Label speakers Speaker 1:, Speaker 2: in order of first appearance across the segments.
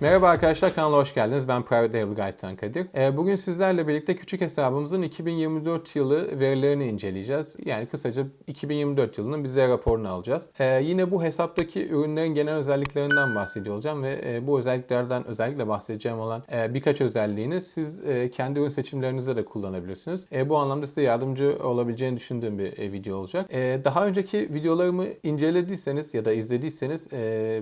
Speaker 1: Merhaba arkadaşlar kanala hoş geldiniz. Ben Private Label Guide'dan Kadir. Ee, Bugün sizlerle birlikte küçük hesabımızın 2024 yılı verilerini inceleyeceğiz. Yani kısaca 2024 yılının bize raporunu alacağız. Ee, Yine bu hesaptaki ürünlerin genel özelliklerinden bahsediyor olacağım ve e, bu özelliklerden özellikle bahsedeceğim olan e, birkaç özelliğini siz e, kendi ürün seçimlerinizde de kullanabilirsiniz. Bu anlamda size yardımcı olabileceğini düşündüğüm bir video olacak. Daha önceki videolarımı incelediyseniz ya da izlediyseniz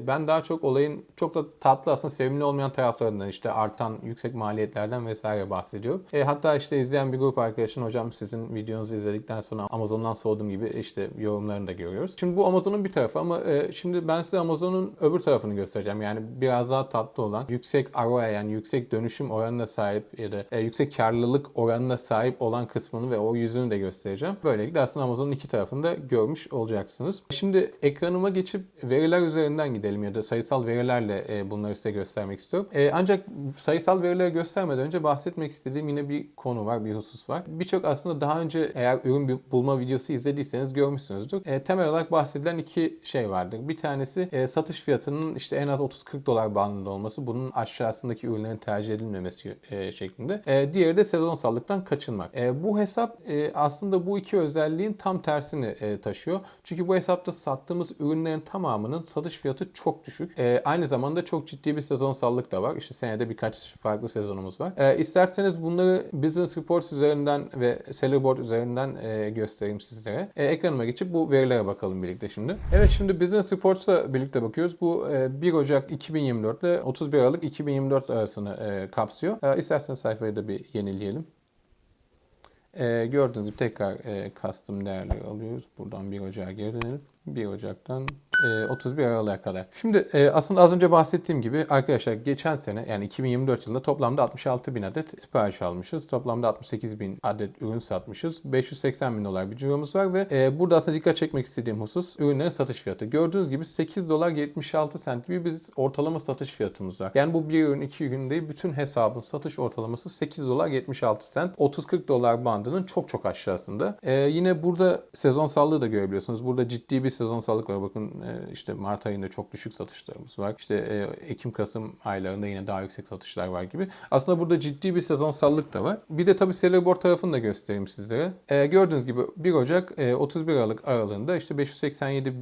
Speaker 1: ben daha çok olayın çok da tatlı aslında sevimli olmayan taraflarından işte artan yüksek maliyetlerden vesaire bahsediyorum. E, hatta işte izleyen bir grup arkadaşın hocam sizin videonuzu izledikten sonra Amazon'dan soğudum gibi işte yorumlarını da görüyoruz. Şimdi bu Amazon'un bir tarafı ama e, şimdi ben size Amazon'un öbür tarafını göstereceğim. Yani biraz daha tatlı olan yüksek ROI yani yüksek dönüşüm oranına sahip ya da e, yüksek karlılık oranına sahip olan kısmını ve o yüzünü de göstereceğim. Böylelikle aslında Amazon'un iki tarafını da görmüş olacaksınız. Şimdi ekranıma geçip veriler üzerinden gidelim ya da sayısal verilerle e, bunları size göstermek istiyorum. E, ancak sayısal verileri göstermeden önce bahsetmek istediğim yine bir konu var, bir husus var. Birçok aslında daha önce eğer ürün bulma videosu izlediyseniz görmüşsünüzdür. E, temel olarak bahsedilen iki şey vardır. Bir tanesi e, satış fiyatının işte en az 30-40 dolar bandında olması, bunun aşağısındaki ürünlerin tercih edilmemesi e, şeklinde. E, diğeri de sezonsallıktan kaçınmak. E, bu hesap e, aslında bu iki özelliğin tam tersini e, taşıyor. Çünkü bu hesapta sattığımız ürünlerin tamamının satış fiyatı çok düşük. E, aynı zamanda çok ciddi bir sezonsallık da var. İşte senede birkaç farklı sezonumuz var. E, isterseniz bunları Business Reports üzerinden ve Sellerboard üzerinden e, göstereyim sizlere. E, ekranıma geçip bu verilere bakalım birlikte şimdi. Evet şimdi Business Reports'la birlikte bakıyoruz. Bu e, 1 Ocak 2024 ile 31 Aralık 2024 arasını e, kapsıyor. E, isterseniz sayfayı da bir yenileyelim. E, gördüğünüz gibi tekrar e, custom değerleri alıyoruz. Buradan 1 Ocak'a geri dönelim. 1 Ocak'tan 31 Aralık'a kadar. Şimdi e, aslında az önce bahsettiğim gibi arkadaşlar geçen sene yani 2024 yılında toplamda 66 bin adet sipariş almışız. Toplamda 68 bin adet ürün satmışız. 580 bin dolar bir ciromuz var ve e, burada aslında dikkat çekmek istediğim husus ürünlerin satış fiyatı. Gördüğünüz gibi 8 dolar 76 sent gibi bir ortalama satış fiyatımız var. Yani bu bir ürün iki ürün değil bütün hesabın satış ortalaması 8 dolar 76 sent. 30-40 dolar bandının çok çok aşağısında. E, yine burada sezonsallığı da görebiliyorsunuz. Burada ciddi bir sezonsallık var. Bakın e, işte Mart ayında çok düşük satışlarımız var. İşte e, Ekim-Kasım aylarında yine daha yüksek satışlar var gibi. Aslında burada ciddi bir sezonsallık da var. Bir de tabii Sellerboard tarafını da göstereyim sizlere. E, gördüğünüz gibi 1 Ocak e, 31 Aralık aralığında işte 587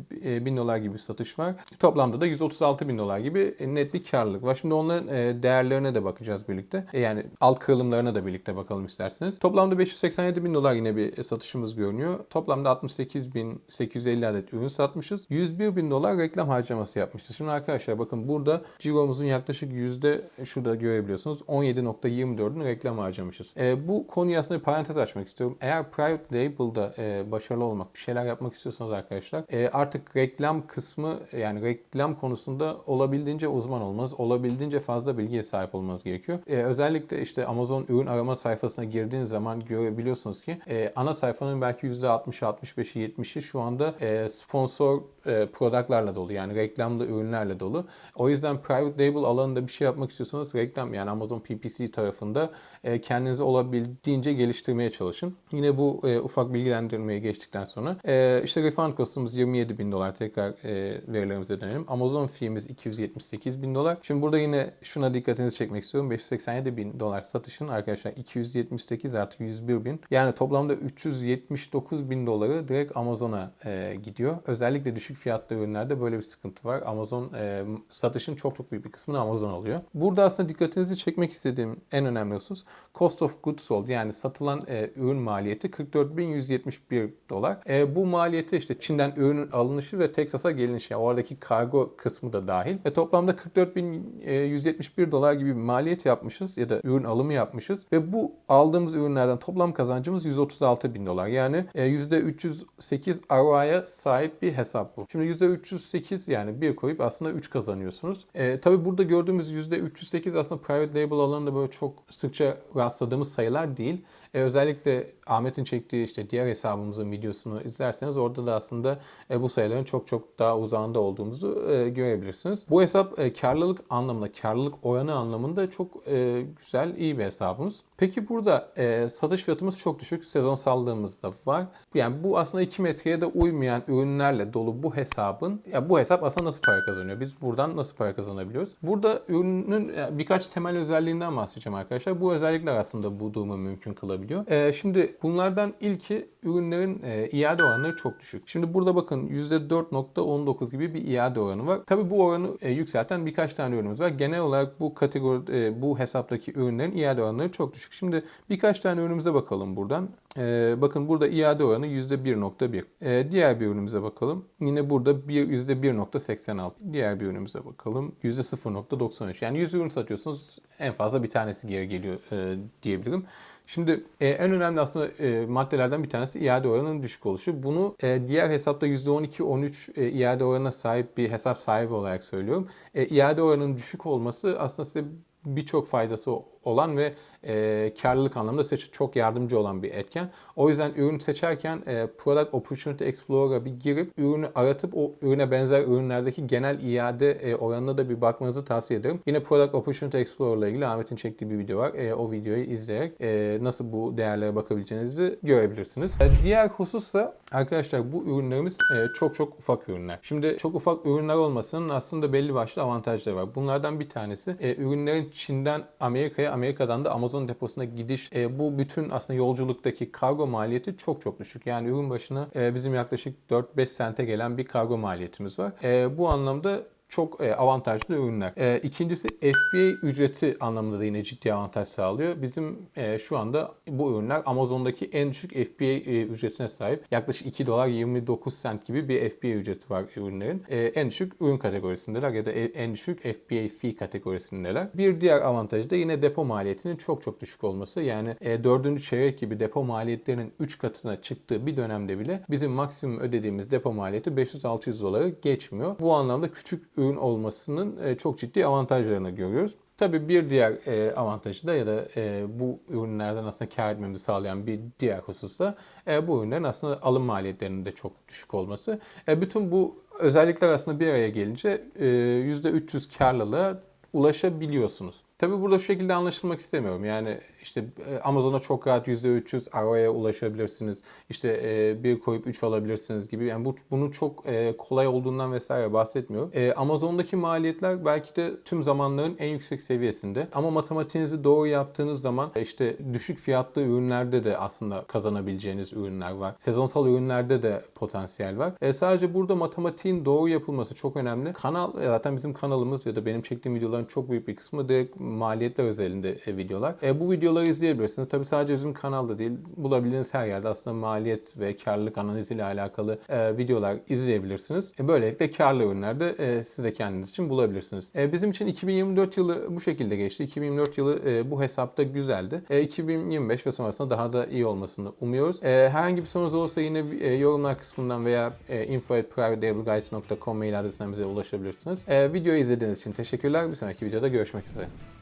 Speaker 1: bin dolar gibi bir satış var. Toplamda da 136 bin dolar gibi net bir karlılık var. Şimdi onların e, değerlerine de bakacağız birlikte. E, yani alt kırılımlarına da birlikte bakalım isterseniz. Toplamda 587 bin dolar yine bir satışımız görünüyor. Toplamda 68 bin 850 adet ürün satmışız. 101 bin dolar reklam harcaması yapmışız. Şimdi arkadaşlar bakın burada ciromuzun yaklaşık yüzde şurada görebiliyorsunuz 17.24'ünü reklam harcamışız. E, bu konuyu aslında bir parantez açmak istiyorum. Eğer private label'da e, başarılı olmak, bir şeyler yapmak istiyorsanız arkadaşlar e, artık reklam kısmı yani reklam konusunda olabildiğince uzman olmanız, olabildiğince fazla bilgiye sahip olmanız gerekiyor. E, özellikle işte Amazon ürün arama sayfasına girdiğiniz zaman görebiliyorsunuz ki e, ana sayfanın belki %60'ı, 65'i, 70'i şu anda e, sponsor e, productlarla dolu. Yani reklamlı ürünlerle dolu. O yüzden private label alanında bir şey yapmak istiyorsanız reklam yani Amazon PPC tarafında e, kendinizi olabildiğince geliştirmeye çalışın. Yine bu e, ufak bilgilendirmeye geçtikten sonra e, işte refund cost'umuz 27 bin dolar. Tekrar e, verilerimize dönelim. Amazon fee'miz 278 bin dolar. Şimdi burada yine şuna dikkatinizi çekmek istiyorum. 587 bin dolar satışın arkadaşlar 278 artı 101 bin. Yani toplamda 379 bin doları direkt Amazon'a e, gidiyor. Özellikle düşük fiyatlı ürünlerde böyle bir sıkıntı var. Amazon e, satışın çok çok büyük bir kısmını Amazon alıyor. Burada aslında dikkatinizi çekmek istediğim en önemli husus cost of goods sold yani satılan e, ürün maliyeti 44.171 dolar. E, bu maliyeti işte Çin'den ürünün alınışı ve Texas'a gelinişi yani oradaki kargo kısmı da dahil. Ve toplamda 44.171 dolar gibi bir maliyet yapmışız ya da ürün alımı yapmışız ve bu aldığımız ürünlerden toplam kazancımız 136 bin dolar. Yani e, %308 ROI'ya sahip bir hesap bu. Şimdi %308 yani bir koyup aslında 3 kazanıyorsunuz. E, tabii burada gördüğümüz %308 aslında private label alanında böyle çok sıkça rastladığımız sayılar değil. E, özellikle Ahmet'in çektiği işte diğer hesabımızın videosunu izlerseniz orada da aslında e, bu sayıların çok çok daha uzağında olduğumuzu e, görebilirsiniz. Bu hesap e, karlılık anlamında, karlılık oranı anlamında çok e, güzel, iyi bir hesabımız. Peki burada e, satış fiyatımız çok düşük. Sezonsallığımız da var. Yani bu aslında 2 metreye de uymayan ürünlerle dolu bu hesabın ya bu hesap aslında nasıl para kazanıyor? Biz buradan nasıl para kazanabiliyoruz? Burada ürünün birkaç temel özelliğinden bahsedeceğim arkadaşlar. Bu özellikler aslında bu durumu mümkün kılabiliyor. E, şimdi bunlardan ilki ürünlerin e, iade oranları çok düşük. Şimdi burada bakın %4.19 gibi bir iade oranı var. Tabii bu oranı e, yükselten birkaç tane ürünümüz var. Genel olarak bu kategori e, bu hesaptaki ürünlerin iade oranları çok düşük. Şimdi birkaç tane ürünümüze bakalım buradan. E, bakın burada iade oranı %1.1. E, diğer bir ürünümüze bakalım. Yine burada bir, %1.86. Diğer bir ürünümüze bakalım. %0.93. Yani 100 ürün satıyorsunuz en fazla bir tanesi geri geliyor e, diyebilirim. Şimdi e, en önemli aslında e, maddelerden bir tanesi iade oranının düşük oluşu. Bunu e, diğer hesapta %12-13 e, iade oranına sahip bir hesap sahibi olarak söylüyorum. E, iade oranının düşük olması aslında size birçok faydası olan ve e, karlılık anlamında size çok yardımcı olan bir etken. O yüzden ürün seçerken e, Product Opportunity Explorer'a bir girip ürünü aratıp o ürüne benzer ürünlerdeki genel iade e, oranına da bir bakmanızı tavsiye ederim. Yine Product Opportunity Explorer ile ilgili Ahmet'in çektiği bir video var. E, o videoyu izleyerek e, nasıl bu değerlere bakabileceğinizi görebilirsiniz. E, diğer husussa arkadaşlar bu ürünlerimiz e, çok çok ufak ürünler. Şimdi çok ufak ürünler olmasının aslında belli başlı avantajları var. Bunlardan bir tanesi e, ürünlerin Çin'den Amerika'ya Amerika'dan da Amazon deposuna gidiş e, bu bütün aslında yolculuktaki kargo maliyeti çok çok düşük. Yani ürün başına e, bizim yaklaşık 4-5 sente gelen bir kargo maliyetimiz var. E, bu anlamda çok e, avantajlı ürünler. E, ikincisi FBA ücreti anlamında da yine ciddi avantaj sağlıyor. Bizim e, şu anda bu ürünler Amazon'daki en düşük FBA ücretine sahip. Yaklaşık 2 dolar 29 cent gibi bir FBA ücreti var ürünlerin. En düşük ürün kategorisindeler ya da en düşük FBA fee kategorisindeler. Bir diğer avantajı da yine depo maliyetinin çok çok düşük olması. Yani e, 4. çeyrek gibi depo maliyetlerinin 3 katına çıktığı bir dönemde bile bizim maksimum ödediğimiz depo maliyeti 500-600 doları geçmiyor. Bu anlamda küçük ürün olmasının e, çok ciddi avantajlarını görüyoruz. Tabii bir diğer e, avantajı da ya da e, bu ürünlerden aslında kar etmemizi sağlayan bir diğer husus da bu ürünlerin aslında alım maliyetlerinin de çok düşük olması. Bütün bu özellikler aslında bir araya gelince e, %300 karlılığa ulaşabiliyorsunuz. Tabii burada şu şekilde anlaşılmak istemiyorum. Yani işte e, Amazon'a çok rahat %300 ROI'ye ulaşabilirsiniz. İşte e, bir koyup 3 alabilirsiniz gibi. Yani bu bunun çok e, kolay olduğundan vesaire bahsetmiyorum. Amazon'daki maliyetler belki de tüm zamanların en yüksek seviyesinde. Ama matematiğinizi doğru yaptığınız zaman işte düşük fiyatlı ürünlerde de aslında kazanabileceğiniz ürünler var. Sezonsal ürünlerde de potansiyel var. sadece burada matematiğin doğru yapılması çok önemli. Kanal zaten bizim kanalımız ya da benim çektiğim videoların çok büyük bir kısmı direkt maliyetler özelinde videolar. E, bu videoları izleyebilirsiniz. Tabii sadece bizim kanalda değil, bulabildiğiniz her yerde aslında maliyet ve karlılık analiziyle alakalı e, videolar izleyebilirsiniz. E, böylelikle karlı ürünlerde e, siz de kendiniz için bulabilirsiniz. E, bizim için 2024 yılı bu şekilde geçti. 2024 yılı e, bu hesapta güzeldi. E, 2025 ve sonrasında daha da iyi olmasını umuyoruz. E, herhangi bir sorunuz olursa yine e, yorumlar kısmından veya e, info.privateableguides.com mail adresine bize ulaşabilirsiniz. E, videoyu izlediğiniz için teşekkürler. Bir sonraki videoda görüşmek üzere.